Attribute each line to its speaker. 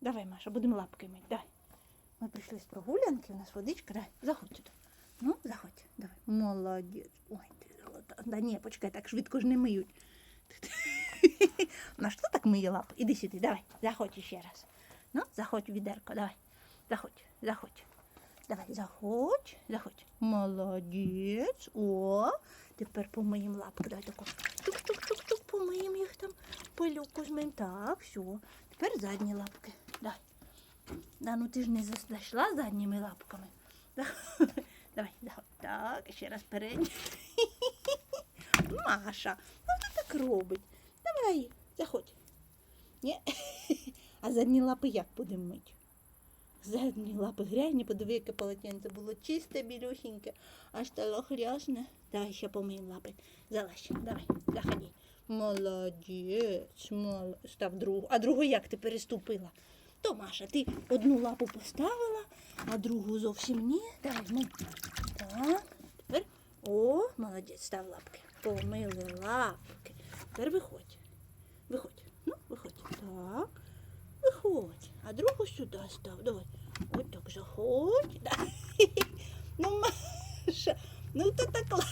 Speaker 1: Давай, Маша, будемо лапки мити. Давай. Ми прийшли з прогулянки, у нас водичка. Давай, заходь сюди. Ну, заходь. Давай. Молодець. Ой, ти золота. Да ні, почекай, так швидко ж не миють. На що так миє лапи? Іди сюди, давай, заходь ще раз. Ну, заходь відерко, давай. Заходь, заходь. Давай, заходь, заходь. Молодець. О, тепер помиємо лапки. Давай тако. Тук-тук-тук-тук, помиємо їх там. Пилюку змиємо. Так, все. Тепер задні лапки. Давай. Да, ну ти ж не зайшла задніми лапками. Да. Давай. Так, ще раз передні. Маша, ну хто так робить? Давай, заходь. Ні? А задні лапи як будемо мити? Задні лапи грязні, подиви, яке полотенце було чисте, білюсіньке, а стало грязне. Давай ще помиємо лапи. Залазь, давай, заходи. Молодець, мол... став другу. А другу як ти переступила? То, Маша, ти одну лапу поставила, а другу зовсім ні. Давай, ну. Так, тепер. О, молодець, став лапки. Помили лапки. Тепер виходь. Виходь. Ну, виходь. Так. Виходь. А другу сюди став. Давай. От так заходь. Да. Ну, Маша, ну то так ла-